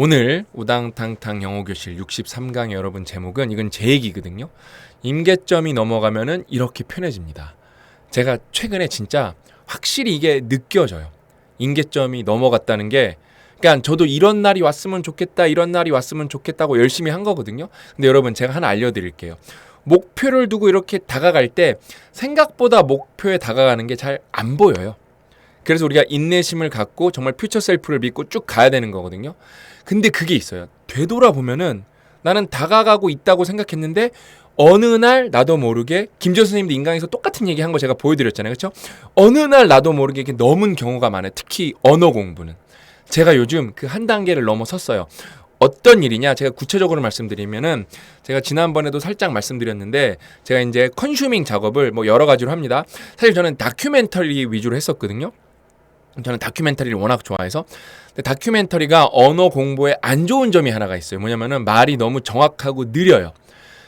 오늘 우당탕탕 영어교실 63강 여러분 제목은 이건 제 얘기거든요. 임계점이 넘어가면은 이렇게 편해집니다. 제가 최근에 진짜 확실히 이게 느껴져요. 임계점이 넘어갔다는 게 그러니까 저도 이런 날이 왔으면 좋겠다, 이런 날이 왔으면 좋겠다고 열심히 한 거거든요. 근데 여러분 제가 하나 알려드릴게요. 목표를 두고 이렇게 다가갈 때 생각보다 목표에 다가가는 게 잘 안 보여요. 그래서 우리가 인내심을 갖고 정말 퓨처 셀프를 믿고 쭉 가야 되는 거거든요. 근데 그게 있어요. 되돌아보면은 나는 다가가고 있다고 생각했는데 어느 날 나도 모르게 김지호 선생님도 인강에서 똑같은 얘기 한 거 제가 보여드렸잖아요. 그렇죠? 어느 날 나도 모르게 이렇게 넘은 경우가 많아요. 특히 언어 공부는. 제가 요즘 그 한 단계를 넘어섰어요. 어떤 일이냐 제가 구체적으로 말씀드리면은 제가 지난번에도 살짝 말씀드렸는데 제가 이제 컨슈밍 작업을 뭐 여러 가지로 합니다. 사실 저는 다큐멘터리 위주로 했었거든요. 저는 다큐멘터리를 워낙 좋아해서 근데 다큐멘터리가 언어 공부에 안 좋은 점이 하나가 있어요. 뭐냐면은 말이 너무 정확하고 느려요.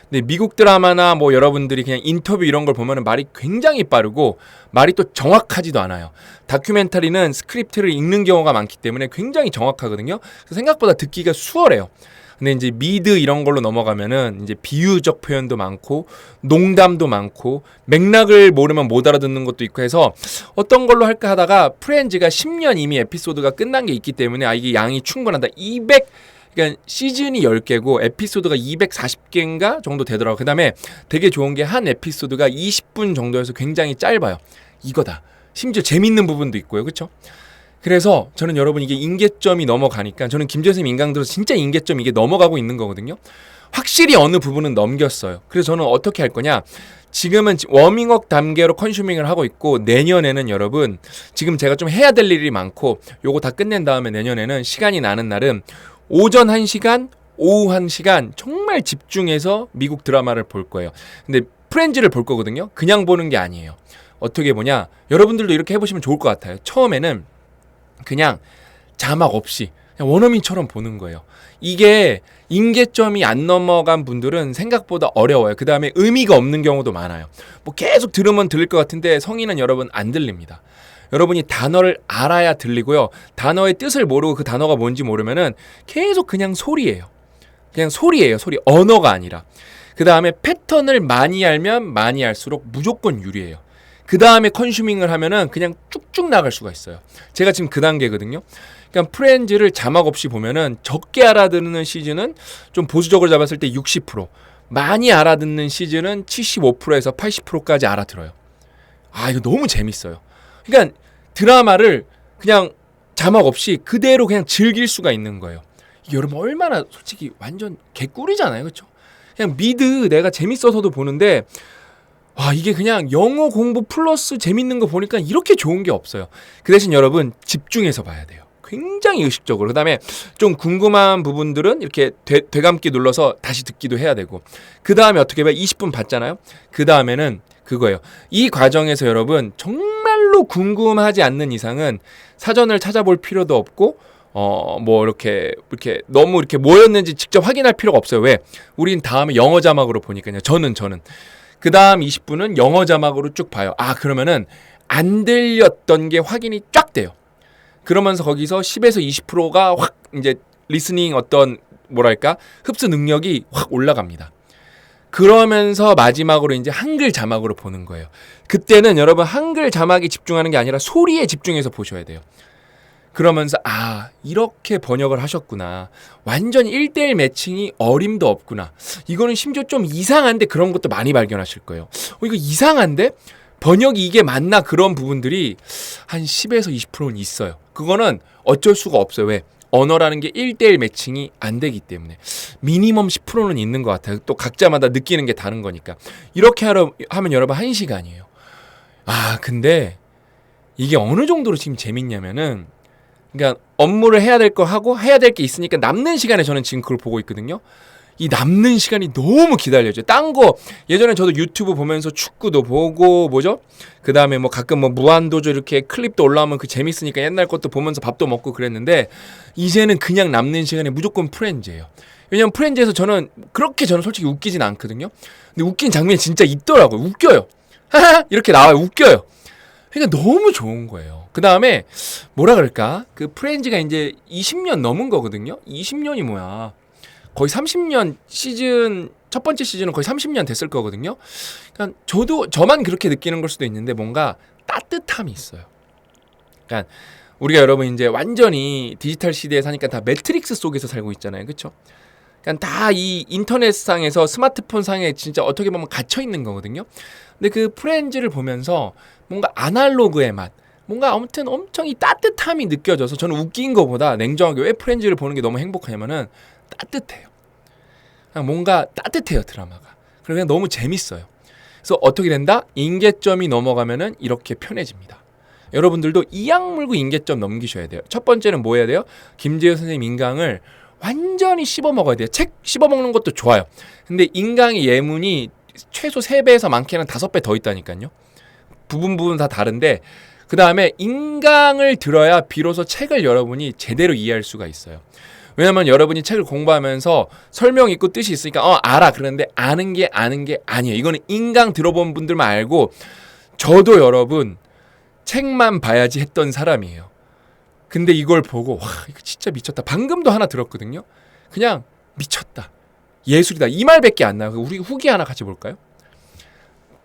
근데 미국 드라마나 뭐 여러분들이 그냥 인터뷰 이런 걸 보면은 말이 굉장히 빠르고 말이 또 정확하지도 않아요. 다큐멘터리는 스크립트를 읽는 경우가 많기 때문에 굉장히 정확하거든요. 그래서 생각보다 듣기가 수월해요. 근데 이제 미드 이런 걸로 넘어가면은 이제 비유적 표현도 많고 농담도 많고 맥락을 모르면 못 알아듣는 것도 있고 해서 어떤 걸로 할까 하다가 프렌즈가 10년 이미 에피소드가 끝난 게 있기 때문에 아 이게 양이 충분하다. 200 그러니까 시즌이 10개고 에피소드가 240개인가 정도 되더라고요. 그다음에 되게 좋은 게 한 에피소드가 20분 정도여서 굉장히 짧아요. 이거다. 심지어 재밌는 부분도 있고요. 그렇죠? 그래서 저는 여러분 이게 인계점이 넘어가니까 저는 김재쌤 인강 들어서 진짜 인계점 이게 넘어가고 있는 거거든요. 확실히 어느 부분은 넘겼어요. 그래서 저는 어떻게 할 거냐? 지금은 워밍업 단계로 컨슈밍을 하고 있고 내년에는 여러분 지금 제가 좀 해야 될 일이 많고 요거 다 끝낸 다음에 내년에는 시간이 나는 날은 오전 1시간, 오후 1시간 정말 집중해서 미국 드라마를 볼 거예요. 근데 프렌즈를 볼 거거든요. 그냥 보는 게 아니에요. 어떻게 보냐? 여러분들도 이렇게 해 보시면 좋을 것 같아요. 처음에는 그냥 자막 없이 그냥 원어민처럼 보는 거예요. 이게 인계점이 안 넘어간 분들은 생각보다 어려워요. 그 다음에 의미가 없는 경우도 많아요. 뭐 계속 들으면 들릴 것 같은데 성인은 여러분 안 들립니다. 여러분이 단어를 알아야 들리고요. 단어의 뜻을 모르고 그 단어가 뭔지 모르면은 계속 그냥 소리예요. 그냥 소리예요. 소리. 언어가 아니라. 그 다음에 패턴을 많이 알면 많이 알수록 무조건 유리해요. 그 다음에 컨슈밍을 하면은 그냥 쭉쭉 나갈 수가 있어요. 제가 지금 그 단계거든요. 그러니까 프렌즈를 자막 없이 보면은 적게 알아듣는 시즌은 좀 보수적으로 잡았을 때 60%, 많이 알아듣는 시즌은 75%에서 80%까지 알아들어요. 아, 이거 너무 재밌어요. 그러니까 드라마를 그냥 자막 없이 그대로 그냥 즐길 수가 있는 거예요. 여러분 얼마나 솔직히 완전 개꿀이잖아요. 그렇죠? 그냥 미드 내가 재밌어서도 보는데 와 이게 그냥 영어 공부 플러스 재밌는 거 보니까 이렇게 좋은 게 없어요. 그 대신 여러분 집중해서 봐야 돼요. 굉장히 의식적으로. 그 다음에 좀 궁금한 부분들은 이렇게 되, 되감기 눌러서 다시 듣기도 해야 되고. 그 다음에 어떻게 봐? 20분 봤잖아요? 그 다음에는 그거예요. 이 과정에서 여러분 정말로 궁금하지 않는 이상은 사전을 찾아볼 필요도 없고 어 뭐 이렇게 이렇게 너무 이렇게 뭐였는지 직접 확인할 필요가 없어요. 왜? 우린 다음에 영어 자막으로 보니까요. 저는 저는 그 다음 20분은 영어 자막으로 쭉 봐요. 아 그러면은 안 들렸던 게 확인이 쫙 돼요. 그러면서 거기서 10에서 20%가 확 이제 리스닝 어떤 뭐랄까 흡수 능력이 확 올라갑니다. 그러면서 마지막으로 이제 한글 자막으로 보는 거예요. 그때는 여러분 한글 자막에 집중하는 게 아니라 소리에 집중해서 보셔야 돼요. 그러면서 아 이렇게 번역을 하셨구나. 완전 1대1 매칭이 어림도 없구나. 이거는 심지어 좀 이상한데 그런 것도 많이 발견하실 거예요. 어, 이거 이상한데? 번역이 이게 맞나? 그런 부분들이 한 10에서 20%는 있어요. 그거는 어쩔 수가 없어요. 왜? 언어라는 게 1대1 매칭이 안 되기 때문에. 미니멈 10%는 있는 것 같아요. 또 각자마다 느끼는 게 다른 거니까. 이렇게 하러, 하면 여러분 1시간이에요. 아 근데 이게 어느 정도로 지금 재밌냐면은 그러니까 업무를 해야 될 거 하고 해야 될 게 있으니까 남는 시간에 저는 지금 그걸 보고 있거든요. 이 남는 시간이 너무 기다려져요. 딴 거 예전에 저도 유튜브 보면서 축구도 보고 뭐죠? 그 다음에 뭐 가끔 뭐 무한도조 이렇게 클립도 올라오면 그 재밌으니까 옛날 것도 보면서 밥도 먹고 그랬는데 이제는 그냥 남는 시간에 무조건 프렌즈예요. 왜냐면 프렌즈에서 저는 그렇게 저는 솔직히 웃기진 않거든요. 근데 웃긴 장면이 진짜 있더라고요. 웃겨요. 하하 이렇게 나와요. 웃겨요. 그러니까 너무 좋은 거예요. 그 다음에 뭐라 그럴까? 그 프렌즈가 이제 20년 넘은 거거든요. 20년이 뭐야? 거의 30년 시즌 첫 번째 시즌은 거의 30년 됐을 거거든요. 그러니까 저도 저만 그렇게 느끼는 걸 수도 있는데 뭔가 따뜻함이 있어요. 그러니까 우리가 여러분 이제 완전히 디지털 시대에 사니까 다 매트릭스 속에서 살고 있잖아요. 그렇죠? 그러니까 다 이 인터넷상에서 스마트폰 상에 진짜 어떻게 보면 갇혀 있는 거거든요. 근데 그 프렌즈를 보면서 뭔가 아날로그의 맛, 뭔가 아무튼 엄청 이 따뜻함이 느껴져서 저는 웃긴 거보다 냉정하게 왜 프렌즈를 보는 게 너무 행복하냐면은 따뜻해요. 뭔가 따뜻해요 드라마가. 그리고 그냥 너무 재밌어요. 그래서 어떻게 된다? 인계점이 넘어가면은 이렇게 편해집니다. 여러분들도 이악 물고 인계점 넘기셔야 돼요. 첫 번째는 뭐 해야 돼요? 김재호 선생님 인강을 완전히 씹어 먹어야 돼요. 책 씹어 먹는 것도 좋아요. 근데 인강의 예문이 최소 3배에서 많게는 5배 더 있다니까요. 부분 부분 다 다른데 그 다음에 인강을 들어야 비로소 책을 여러분이 제대로 이해할 수가 있어요. 왜냐면 여러분이 책을 공부하면서 설명 있고 뜻이 있으니까 어 알아 그런데 아는 게 아는 게 아니에요. 이거는 인강 들어본 분들만 알고 저도 여러분 책만 봐야지 했던 사람이에요. 근데 이걸 보고 와 이거 진짜 미쳤다. 방금도 하나 들었거든요. 그냥 미쳤다. 예술이다. 이 말밖에 안 나요. 우리 후기 하나 같이 볼까요?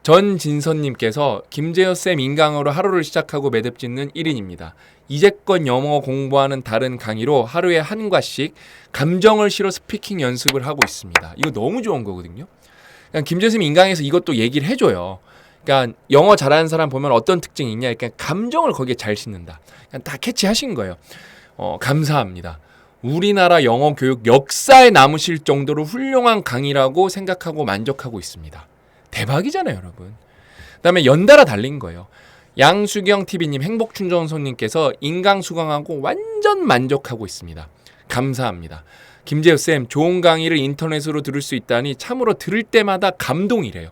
전진선님께서 김재현 쌤 인강으로 하루를 시작하고 매듭 짓는 1인입니다. 이제껏 영어 공부하는 다른 강의로 하루에 한 과씩 감정을 실어 스피킹 연습을 하고 있습니다. 이거 너무 좋은 거거든요. 그러니까 김재현 쌤 인강에서 이것도 얘기를 해줘요. 그러니까 영어 잘하는 사람 보면 어떤 특징이 있냐? 그러니까 감정을 거기에 잘 싣는다. 그냥 다 캐치하신 거예요. 어, 감사합니다. 우리나라 영어 교육 역사에 남으실 정도로 훌륭한 강의라고 생각하고 만족하고 있습니다. 대박이잖아요, 여러분. 그다음에 연달아 달린 거예요. 양수경 TV님, 행복충전소님께서 인강 수강하고 완전 만족하고 있습니다. 감사합니다. 김재우 쌤, 좋은 강의를 인터넷으로 들을 수 있다니 참으로 들을 때마다 감동이래요.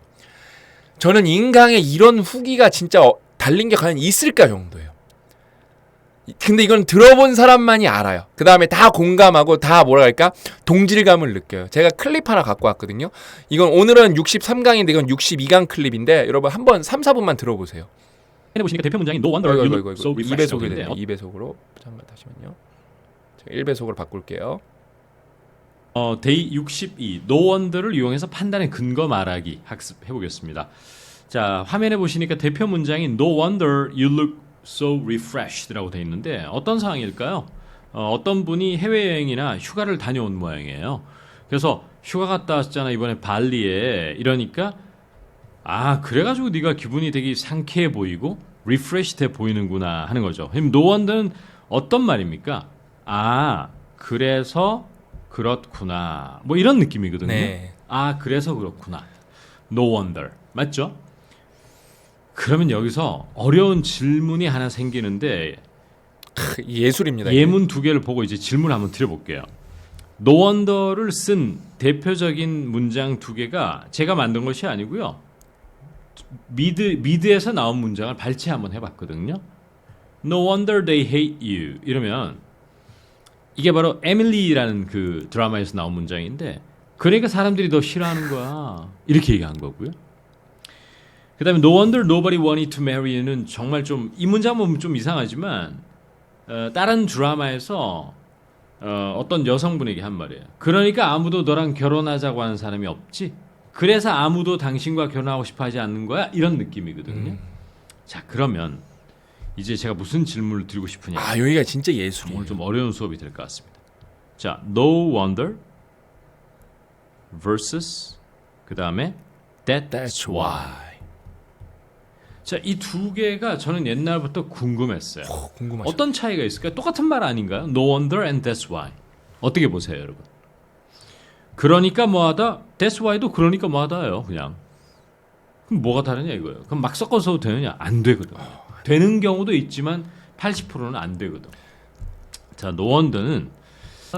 저는 인강에 이런 후기가 진짜 어- 달린 게 과연 있을까 정도예요. 근데 이건 들어본 사람만이 알아요. 그 다음에 다 공감하고 다 뭐라 할까? 동질감을 느껴요. 제가 클립 하나 갖고 왔거든요. 이건 오늘은 63강인데 이건 62강 클립인데 여러분 한번 3, 4분만 들어보세요. 해 보시니까 대표 문장이 No wonder you look so refreshed. 2배속이 인데 되네. 2배속으로 잠깐 다시만요. 제가 1배속으로 바꿀게요. 어, 데이 62 No wonder를 이용해서 판단의 근거 말하기 학습해 보겠습니다. 자, 화면에 보시니까 대표 문장이 No wonder you look so refreshed라고 돼 있는데 어떤 상황일까요? 어, 어떤 분이 해외 여행이나 휴가를 다녀온 모양이에요. 그래서 휴가 갔다 왔잖아 이번에 발리에 이러니까 아 그래가지고 네가 기분이 되게 상쾌해 보이고 리프레시해 보이는구나 하는 거죠. 그럼 no wonder는 어떤 말입니까? 아 그래서 그렇구나 뭐 이런 느낌이거든요. 네. 아 그래서 그렇구나. No wonder 맞죠? 그러면 여기서 어려운 질문이 하나 생기는데 크, 예술입니다. 예문 두 개를 보고 이제 질문 한번 드려볼게요. No wonder를 쓴 대표적인 문장 두 개가 제가 만든 것이 아니고요. 미드 미드에서 나온 문장을 발췌 한번 해봤거든요. No wonder they hate you 이러면 이게 바로 에밀리라는 그 드라마에서 나온 문장인데 그러니까 사람들이 더 싫어하는 거야 이렇게 얘기한 거고요. 그다음에 No wonder nobody wanted to marry you는 정말 좀 이 문장 보면 좀 이상하지만 어, 다른 드라마에서 어, 어떤 여성분에게 한 말이에요. 그러니까 아무도 너랑 결혼하자고 하는 사람이 없지. 그래서 아무도 당신과 결혼하고 싶어하지 않는 거야. 이런 느낌이거든요. 음. 자 그러면 이제 제가 무슨 질문을 드리고 싶으냐. 아 여기가 진짜 예술이에요. 오늘 좀 어려운 수업이 될 것 같습니다. 자, no wonder versus 그 다음에 that, That's that's why. 자, 이 두 개가 저는 옛날부터 궁금했어요. 어, 궁금하죠. 어떤 차이가 있을까요? 똑같은 말 아닌가요? No wonder and that's why. 어떻게 보세요, 여러분? 그러니까 뭐하다, that's why도 그러니까 뭐하다예요, 그냥. 그럼 뭐가 다르냐 이거예요. 그럼 막 섞어서 되느냐? 안 되거든. 되는 경우도 있지만 80%는 안 되거든. 자, no wonder는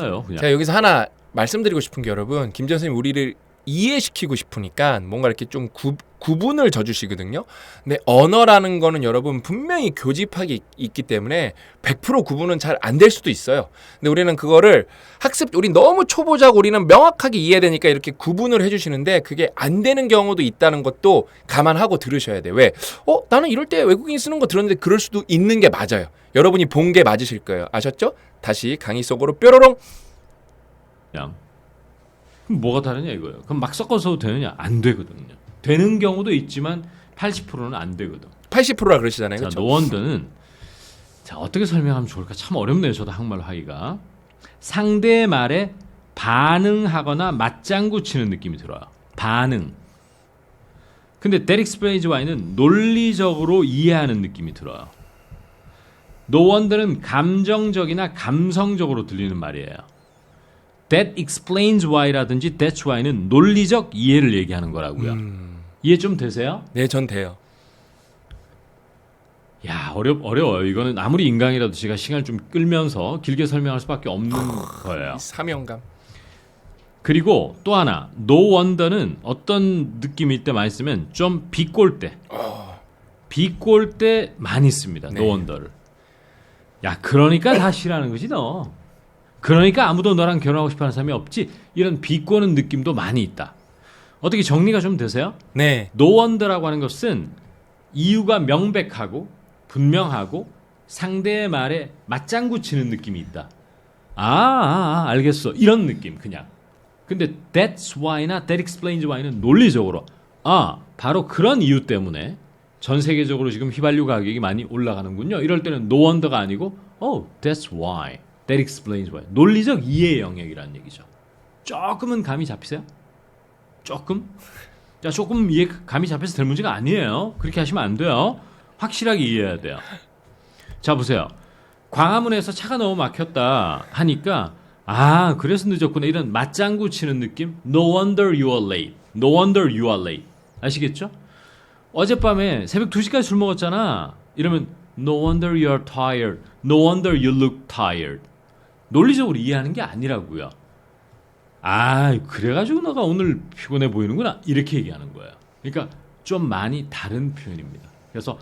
요 그냥. 제가 여기서 하나 말씀드리고 싶은 게 여러분 김전 선생님 우리를 이해시키고 싶으니까 뭔가 이렇게 좀 구, 구분을 져주시거든요. 근데 언어라는 거는 여러분 분명히 교집합이 있- 있기 때문에 100% 구분은 잘 안 될 수도 있어요. 근데 우리는 그거를 학습 우리 너무 초보자고 우리는 명확하게 이해되니까 이렇게 구분을 해주시는데 그게 안 되는 경우도 있다는 것도 감안하고 들으셔야 돼. 왜? 어 나는 이럴 때 외국인 쓰는 거 들었는데 그럴 수도 있는 게 맞아요. 여러분이 본 게 맞으실 거예요. 아셨죠? 다시 강의 속으로 뾰로롱. 그냥 그럼 뭐가 다르냐 이거예요. 그럼 막 섞어서 되느냐? 안 되거든요. 되는 경우도 있지만 80%는 안 되거든. 80%라 그러시잖아요. 자, 그렇죠? 노원더는 자 어떻게 설명하면 좋을까 참 어렵네요. 저도 한말 하기가 상대의 말에 반응하거나 맞장구 치는 느낌이 들어요. 반응. 근데 that explains why는 논리적으로 이해하는 느낌이 들어요. 노원더는 감정적이나 감성적으로 들리는 말이에요. That explains why라든지 that's why는 논리적 이해를 얘기하는 거라고요. 음, 이해 좀 되세요? 네, 전 돼요. 야 어렵 어려워요. 이거는 아무리 인강이라도 제가 시간을 좀 끌면서 길게 설명할 수밖에 없는 거예요. 이 사명감. 그리고 또 하나 no wonder는 어떤 느낌일 때 많이 쓰면 좀 비꼴 때, 비꼴 때 많이 씁니다. 네. no wonder를. 야 그러니까 다 싫어하는 거지 너. 그러니까 아무도 너랑 결혼하고 싶어 하는 사람이 없지. 이런 비꼬는 느낌도 많이 있다. 어떻게 정리가 좀 되세요? 네. 노원더라고 하는 것은 이유가 명백하고 분명하고 상대의 말에 맞장구 치는 느낌이 있다. 아, 아, 아, 알겠어. 이런 느낌 그냥. 근데 that's why나 that explains why는 논리적으로 아, 바로 그런 이유 때문에 전 세계적으로 지금 휘발유 가격이 많이 올라가는군요. 이럴 때는 no wonder가 아니고 oh, that's why. That explains why. 논리적 이해 영역이라는 얘기죠. 조금은 감이 잡히세요? 조금? 자, 조금 이해 감이 잡혀서 될 문제가 아니에요. 그렇게 하시면 안 돼요. 확실하게 이해해야 돼요. 자, 보세요. 광화문에서 차가 너무 막혔다 하니까 아, 그래서 늦었구나. 이런 맞장구 치는 느낌? No wonder you are late. No wonder you are late. 아시겠죠? 어젯밤에 새벽 2시까지 술 먹었잖아. 이러면 No wonder you are tired. No wonder you look tired. 논리적으로 이해하는 게 아니라고요. 아, 그래가지고 너가 오늘 피곤해 보이는구나. 이렇게 얘기하는 거예요. 그러니까 좀 많이 다른 표현입니다. 그래서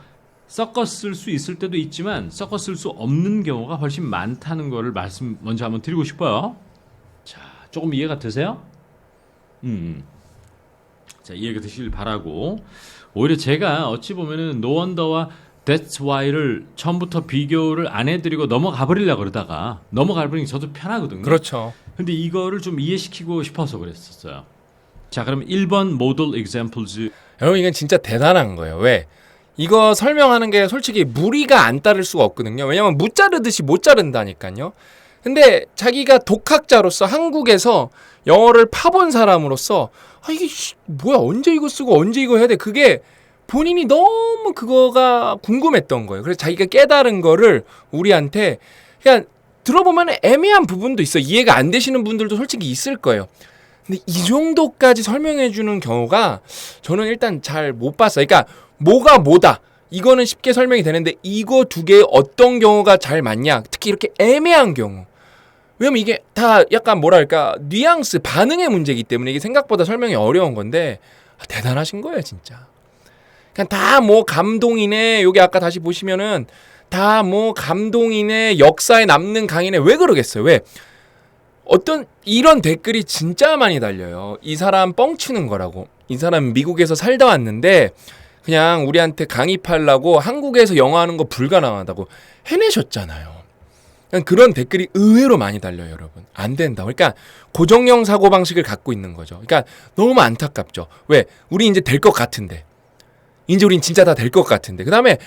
쓸수 있을 때도 있지만 쓸수 없는 경우가 훨씬 많다는 거를 말씀 먼저 한번 드리고 싶어요. 자, 조금 이해가 되세요? 음. 자, 이해가 되시길 바라고. 오히려 제가 어찌 보면은 노원더와 That's why를 처음부터 비교를 안 해드리고 넘어가 버리려고 그러다가 넘어가 버리는 게 저도 편하거든요. 그렇죠. 근데 이거를 좀 이해시키고 싶어서 그랬었어요. 자, 그럼 1번 모델 examples 여러분 이건 진짜 대단한 거예요. 왜? 이거 설명하는 게 솔직히 무리가 안 따를 수가 없거든요. 왜냐면 무 자르듯이 못 자른다니까요. 근데 자기가 독학자로서 한국에서 영어를 파본 사람으로서 아 이게 씨, 뭐야 언제 이거 쓰고 언제 이거 해야 돼 그게 본인이 너무 그거가 궁금했던 거예요. 그래서 자기가 깨달은 거를 우리한테 그냥 들어보면 애매한 부분도 있어. 이해가 안 되시는 분들도 솔직히 있을 거예요. 근데 이 정도까지 설명해 주는 경우가 저는 일단 잘 못 봤어요. 그러니까 뭐가 뭐다. 이거는 쉽게 설명이 되는데 이거 두 개의 어떤 경우가 잘 맞냐? 특히 이렇게 애매한 경우. 왜냐면 이게 다 약간 뭐랄까 뉘앙스 반응의 문제이기 때문에 이게 생각보다 설명이 어려운 건데 아, 대단하신 거예요 진짜. 그냥 다 뭐 감동이네. 여기 아까 다시 보시면은 다 뭐 감동이네. 역사에 남는 강의네. 왜 그러겠어요? 왜? 어떤 이런 댓글이 진짜 많이 달려요. 이 사람 뻥치는 거라고. 이 사람 미국에서 살다 왔는데 그냥 우리한테 강의하려고 한국에서 영어 하는 거 불가능하다고 해내셨잖아요. 그런 댓글이 의외로 많이 달려요, 여러분. 안 된다. 그러니까 고정형 사고 방식을 갖고 있는 거죠. 그러니까 너무 안타깝죠. 왜? 우리 이제 될 것 같은데. 이제 우린 진짜 다 될 것 같은데. 그 다음에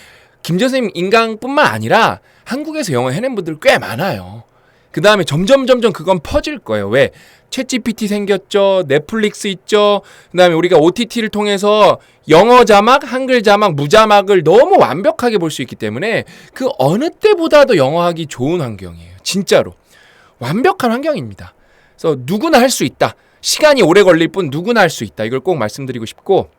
김재선님 인강뿐만 아니라 한국에서 영어 해낸 분들 꽤 많아요. 그 다음에 점점 점점 그건 퍼질 거예요. 왜? 챗 GPT 생겼죠. 넷플릭스 있죠. 그 다음에 우리가 OTT를 통해서 영어 자막, 한글 자막, 무자막을 너무 완벽하게 볼 수 있기 때문에 그 어느 때보다도 영어하기 좋은 환경이에요. 진짜로. 완벽한 환경입니다. 그래서 누구나 할 수 있다. 시간이 오래 걸릴 뿐 누구나 할 수 있다. 이걸 꼭 말씀드리고 싶고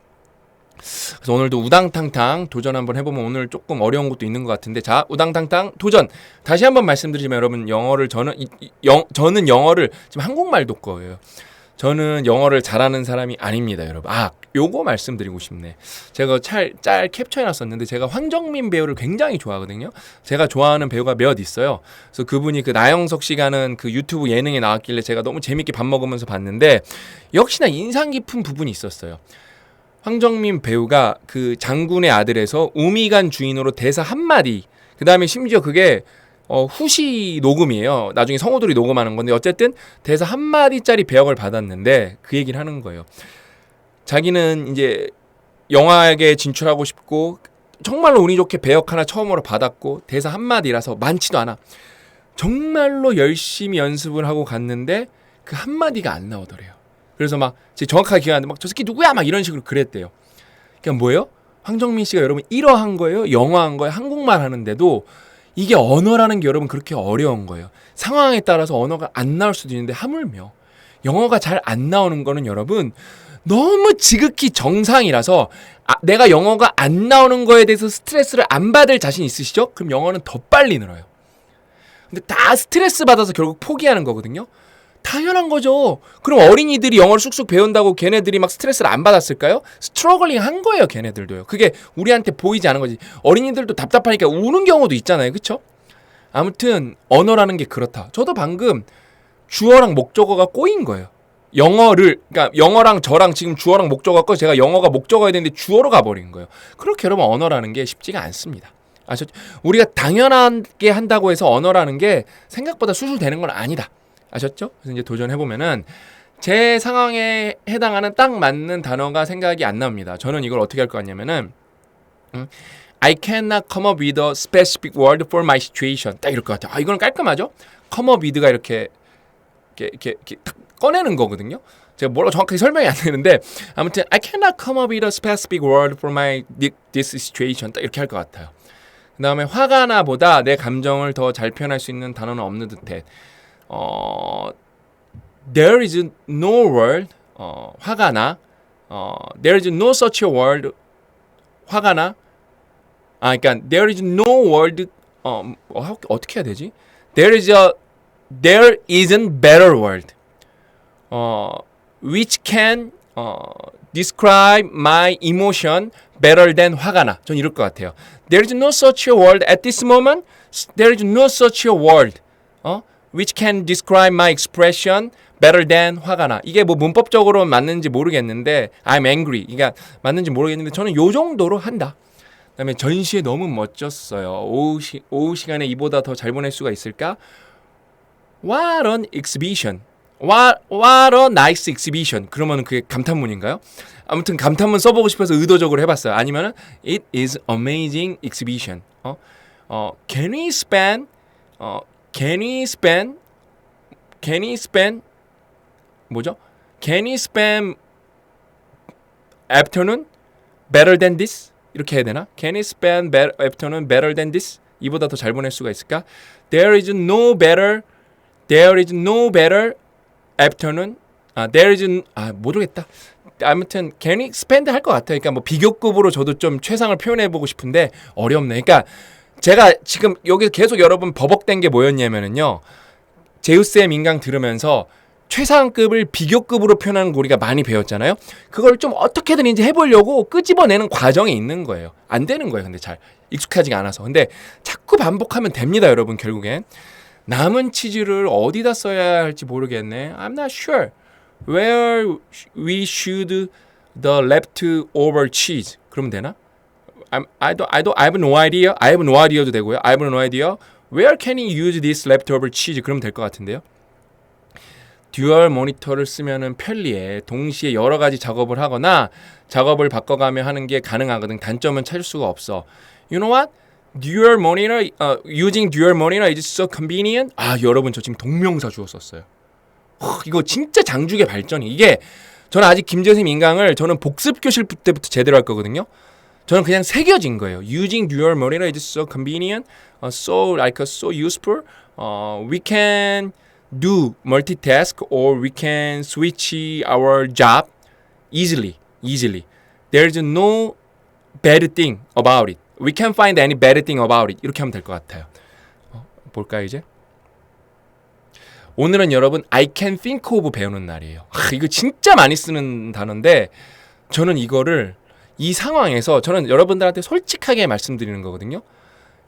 그래서 오늘도 우당탕탕 도전 한번 해보면 오늘 조금 어려운 것도 있는 것 같은데 자 우당탕탕 도전 다시 한번 말씀드리지만 여러분 영어를 저는 영, 저는 영어를 지금 한국말도 거예요 저는 영어를 잘하는 사람이 아닙니다, 여러분. 아, 요거 말씀드리고 싶네. 제가 짤, 짤 캡처해 놨었는데 제가 황정민 배우를 굉장히 좋아하거든요. 제가 좋아하는 배우가 몇 있어요. 그래서 그분이 그 나영석 씨가 하는 그 유튜브 예능에 나왔길래 제가 너무 재밌게 밥 먹으면서 봤는데 역시나 인상 깊은 부분이 있었어요. 황정민 배우가 그 장군의 아들에서 우미간 주인으로 대사 한마디 그 다음에 심지어 그게 어, 후시 녹음이에요. 나중에 성우들이 녹음하는 건데 어쨌든 대사 한 마디짜리 배역을 받았는데 그 얘기를 하는 거예요. 자기는 이제 영화에 진출하고 싶고 정말로 운이 좋게 배역 하나 처음으로 받았고 대사 한 마디라서 많지도 않아. 정말로 열심히 연습을 하고 갔는데 그 한 마디가 안 나오더래요. 그래서 막 제 정확하게 기억하는데 막 저 새끼 누구야 막 이런 식으로 그랬대요. 그러니까 뭐예요? 황정민 씨가 여러분 이러한 거예요. 영어한 거예요. 한국말 하는데도 이게 언어라는 게 여러분 그렇게 어려운 거예요. 상황에 따라서 언어가 안 나올 수도 있는데 하물며 영어가 잘 안 나오는 거는 여러분 너무 지극히 정상이라서 아, 내가 영어가 안 나오는 거에 대해서 스트레스를 안 받을 자신 있으시죠? 그럼 영어는 더 빨리 늘어요. 근데 다 스트레스 받아서 결국 포기하는 거거든요. 당연한 거죠. 그럼 어린이들이 영어를 쑥쑥 배운다고 걔네들이 막 스트레스를 안 받았을까요? 스트러글링 한 거예요, 걔네들도요. 그게 우리한테 보이지 않은 거지. 어린이들도 답답하니까 우는 경우도 있잖아요. 그쵸? 아무튼 언어라는 게 그렇다. 저도 방금 주어랑 목적어가 꼬인 거예요. 영어를 그러니까 영어랑 저랑 지금 주어랑 목적어가 꼬여 제가 영어가 목적어야 되는데 주어로 가버린 거예요. 그렇게 여러분 언어라는 게 쉽지가 않습니다. 아셨죠? 우리가 당연하게 한다고 해서 언어라는 게 생각보다 수술되는 건 아니다. 아셨죠? 그래서 이제 도전해 보면은 제 상황에 해당하는 딱 맞는 단어가 생각이 안 납니다. 저는 이걸 어떻게 할 것 같냐면은 음, I cannot come up with a specific word for my situation. 딱 이럴 것 같아요. 아, 이거는 깔끔하죠? come up with가 이렇게 이렇게 이렇게, 이렇게 딱 꺼내는 거거든요. 제가 뭐라고 정확하게 설명이 안 되는데 아무튼 I cannot come up with a specific word for my thi- this situation. 딱 이렇게 할 것 같아요. 그 다음에 화가 나보다 내 감정을 더 잘 표현할 수 있는 단어는 없는 듯해. 어, there is no word 어, 화가 나. 어, there is no such a word 화가 나. 아, 그러니까 there is no word 어, 어 어떻게 해야 되지? There is a there isn't better word. 어, which can 어, describe my emotion better than 화가 나. 전 이럴 것 같아요. There is no such a word at this moment. There is no such a word. 어? Which can describe my expression better than 화가 나. 이게 뭐 문법적으로 맞는지 모르겠는데 I'm angry. 그러니까 맞는지 모르겠는데 저는 요 정도로 한다. 그다음에 전시회 너무 멋졌어요. 오후, 시, 오후 시간에 이보다 더 잘 보낼 수가 있을까? What an exhibition. What, what a nice exhibition. 그러면 그게 감탄문인가요? 아무튼 감탄문 써보고 싶어서 의도적으로 해봤어요. 아니면은 It is amazing exhibition. 어, 어, Can we spend 어, Can we spend Can we spend 뭐죠? Can we spend afternoon better than this? 이렇게 해야 되나? Can we spend better, afternoon better than this? 이보다 더 잘 보낼 수가 있을까? There is no better There is no better afternoon. 아, there is 아 모르겠다. 아무튼 can we spend 할 것 같아요. 그러니까 뭐 비교급으로 저도 좀 최상을 표현해 보고 싶은데 어렵네. 그러니까 제가 지금 여기 계속 여러분 버벅댄 게 뭐였냐면은요. 제우스의 민강 들으면서 최상급을 비교급으로 표현하는 거 우리가 많이 배웠잖아요. 그걸 좀 어떻게든 이제 해보려고 끄집어내는 과정이 있는 거예요. 안 되는 거예요. 근데 잘 익숙하지가 않아서. 근데 자꾸 반복하면 됩니다, 여러분. 결국엔 남은 치즈를 어디다 써야 할지 모르겠네. I'm not sure where we should the leftover cheese. 그러면 되나? I'm, I don't, I don't, I have no idea. I have no idea도 되고요. I have no idea. Where can you use this leftover cheese? 그러면 될것 같은데요. 듀얼 모니터를 쓰면은 편리해. 동시에 여러 가지 작업을 하거나 작업을 바꿔가며 하는 게 가능하거든. 단점은 찾을 수가 없어. You know what? Dual monitor, uh, using dual monitor is so convenient. 아, 여러분 저 지금 동명사 주어 썼어요. 허, 이거 진짜 장족의 발전이. 이게 저는 아직 김재sim 인강을 저는 복습 교실 때부터 제대로 할 거거든요. 저는 그냥 새겨진 거예요. Using dual monitor is so convenient, uh, so like uh, so useful. Uh, we can do multitask or we can switch our job easily. Easily. There's no bad thing about it. We can't find any bad thing about it. 이렇게 하면 될 것 같아요. 어, 볼까요 이제? 오늘은 여러분 I can think of 배우는 날이에요. 아, 이거 진짜 많이 쓰는 단어인데 저는 이거를 이 상황에서 저는 여러분들한테 솔직하게 말씀드리는 거거든요.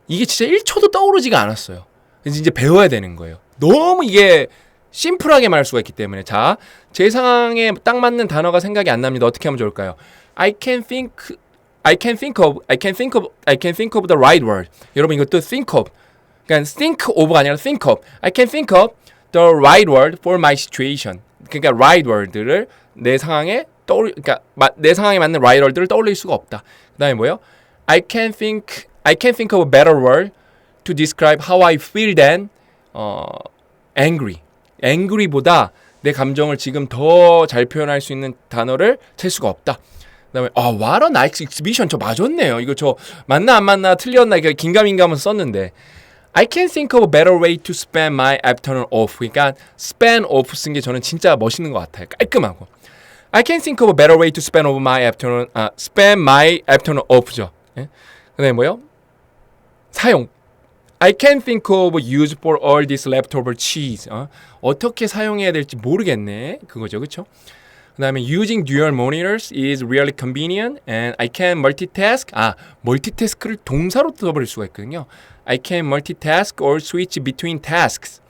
이게 진짜 1초도 떠오르지가 않았어요. 이제 배워야 되는 거예요. 너무 이게 심플하게 말할 수가 있기 때문에 자, 제 상황에 딱 맞는 단어가 생각이 안 납니다. 어떻게 하면 좋을까요? I can think I can think of I can think of I can think of the right word. 여러분 이것도 think of 그러니까 think of가 아니라 think of. I can think of the right word for my situation. 그러니까 right word를 내 상황에 떠올 그러니까 마, 내 상황에 맞는 word를 떠올릴 수가 없다. 그다음에 뭐요? I can think I can think of a better word to describe how I feel than 어, angry. angry보다 내 감정을 지금 더 잘 표현할 수 있는 단어를 찾을 수가 없다. 그다음에 아 a nice exhibition 저 맞았네요. 이거 저 맞나 안 맞나 틀렸나 이거 긴가민가하면서 썼는데 I can think of a better way to spend my afternoon off. 그러니까 spend off 쓴 게 저는 진짜 멋있는 것 같아요. 깔끔하고. I can think of a better way to spend over my afternoon. 아, spend my afternoon off죠. 예? 그다음에 뭐요? 사용. I can think of use for all this leftover cheese. 어? 어떻게 사용해야 될지 모르겠네. 그거죠, 그렇죠? 그다음에 using dual monitors is really convenient and I can multitask. 아, 멀티태스크를 동사로 써버릴 수가 있거든요. I can multitask or switch between tasks.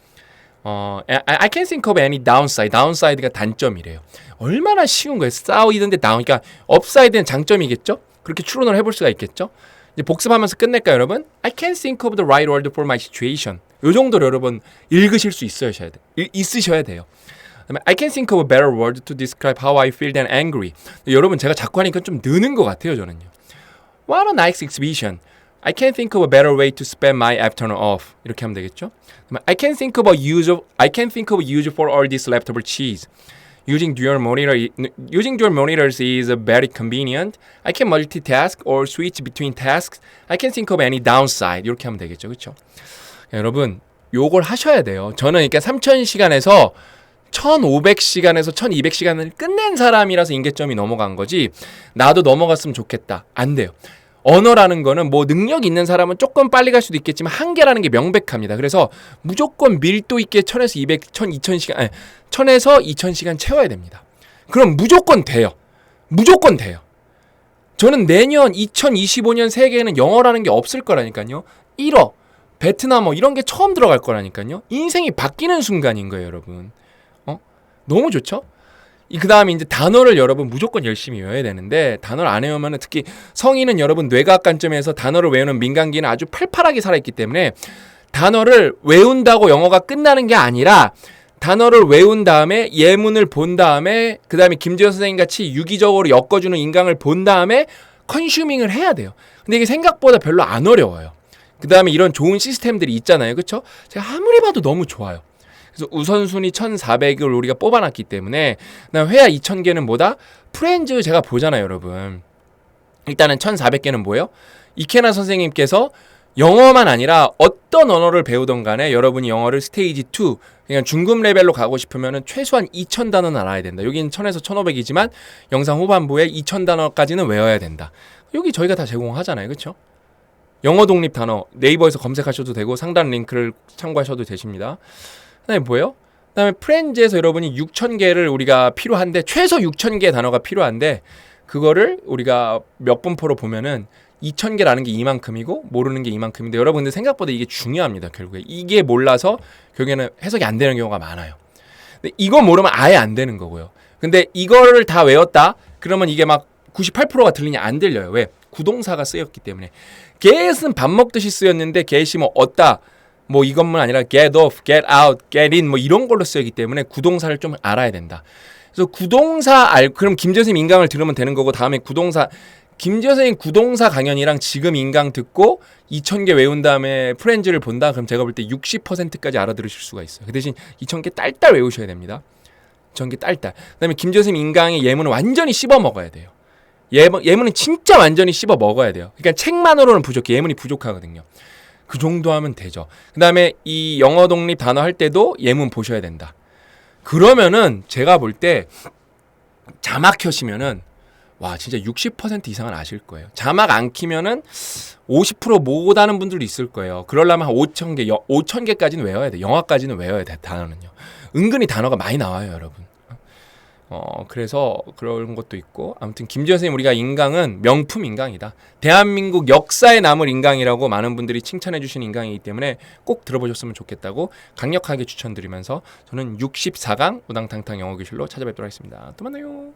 어, I, I can think of any downside. downside가 단점이래요. 얼마나 쉬운 거예요. 사이드인데 다운. 그러니까 업사이드는 장점이겠죠? 그렇게 추론을 해볼 수가 있겠죠? 이제 복습하면서 끝낼까요, 여러분? I can think of the right word for my situation. 요 정도로 여러분 읽으실 수 있어야 돼. 이- 있으셔야 돼요. 그다음에 I can think of a better word to describe how I feel than angry. 여러분 제가 자꾸 하니까 좀 느는 것 같아요, 저는요. What a nice exhibition. I can think of a better way to spend my afternoon off. 이렇게 하면 되겠죠? I can think of a use of I can think of a use for all this leftover cheese. Using dual monitor using dual monitors is very convenient. I can multitask or switch between tasks. I can think of any downside. 이렇게 하면 되겠죠, 그렇죠? 여러분 요걸 하셔야 돼요. 저는 그러니까 3,000시간에서 1,500시간에서 1,200시간을 끝낸 사람이라서 인계점이 넘어간 거지. 나도 넘어갔으면 좋겠다. 안 돼요. 언어라는 거는 뭐 능력 있는 사람은 조금 빨리 갈 수도 있겠지만 한계라는 게 명백합니다. 그래서 무조건 밀도 있게 1000에서 200, 1000, 2000시간, 아니, 1000에서 2000시간 채워야 됩니다. 그럼 무조건 돼요. 무조건 돼요. 저는 내년 2025년 세계에는 영어라는 게 없을 거라니까요. 1어, 베트남어 이런 게 처음 들어갈 거라니까요. 인생이 바뀌는 순간인 거예요, 여러분. 어? 너무 좋죠? 그 다음에 이제 단어를 여러분 무조건 열심히 외워야 되는데 단어를 안 외우면 특히 성인은 여러분 뇌과학 관점에서 단어를 외우는 민간기는 아주 팔팔하게 살아있기 때문에 단어를 외운다고 영어가 끝나는 게 아니라 단어를 외운 다음에 예문을 본 다음에 그 다음에 김지현 선생님 같이 유기적으로 엮어주는 인강을 본 다음에 컨슈밍을 해야 돼요. 근데 이게 생각보다 별로 안 어려워요. 그 다음에 이런 좋은 시스템들이 있잖아요. 그쵸? 제가 아무리 봐도 너무 좋아요. 그래서 우선순위 1,400을 우리가 뽑아놨기 때문에 회화 2,000개는 뭐다? 프렌즈 제가 보잖아요, 여러분. 일단은 1,400개는 뭐예요? 이케나 선생님께서 영어만 아니라 어떤 언어를 배우던 간에 여러분이 영어를 스테이지 2, 그냥 중급 레벨로 가고 싶으면 최소한 2,000단어는 알아야 된다. 여기는 1,000에서 1,500이지만 영상 후반부에 2,000단어까지는 외워야 된다. 여기 저희가 다 제공하잖아요. 그렇죠? 영어 독립 단어 네이버에서 검색하셔도 되고 상단 링크를 참고하셔도 되십니다. 그다음에 뭐예요? 그다음에 프렌즈에서 여러분이 6천 개를 우리가 필요한데 최소 6천 개의 단어가 필요한데 그거를 우리가 몇 분포로 보면은 2천 개라는 게 이만큼이고 모르는 게 이만큼인데 여러분들 생각보다 이게 중요합니다. 결국에 이게 몰라서 결국에는 해석이 안 되는 경우가 많아요. 근데 이거 모르면 아예 안 되는 거고요. 근데 이거를 다 외웠다 그러면 이게 막 98%가 들리냐 안 들려요. 왜? 구동사가 쓰였기 때문에. get은 밥 먹듯이 쓰였는데 get이 뭐 얻다 뭐 이것만 아니라 get off, get out, get in 뭐 이런 걸로 쓰이기 때문에 구동사를 좀 알아야 된다. 그래서 구동사 알 그럼 김재선 인강을 들으면 되는 거고 다음에 구동사 김재선님 구동사 강연이랑 지금 인강 듣고 2,000개 외운 다음에 프렌즈를 본다 그럼 제가 볼 때 60%까지 알아들으실 수가 있어요. 그 대신 2,000개 딸딸 외우셔야 됩니다. 2,000개 딸딸. 그다음에 김재선 인강의 예문은 완전히 씹어 먹어야 돼요. 예문, 예문은 진짜 완전히 씹어 먹어야 돼요. 그러니까 책만으로는 부족해. 예문이 부족하거든요. 그 정도 하면 되죠. 그 다음에 이 영어 독립 단어 할 때도 예문 보셔야 된다. 그러면은 제가 볼 때 자막 켜시면은 와 진짜 60% 이상은 아실 거예요. 자막 안 키면은 50%못 아는 분들도 있을 거예요. 그러려면 한 5천 개, 5천 개까지는 외워야 돼. 영화까지는 외워야 돼. 단어는요. 은근히 단어가 많이 나와요, 여러분. 어 그래서 그런 것도 있고 아무튼 김지현 선생님 우리가 인강은 명품 인강이다. 대한민국 역사에 남을 인강이라고 많은 분들이 칭찬해 주신 인강이기 때문에 꼭 들어보셨으면 좋겠다고 강력하게 추천드리면서 저는 64강 우당탕탕 영어교실로 찾아뵙도록 하겠습니다. 또 만나요.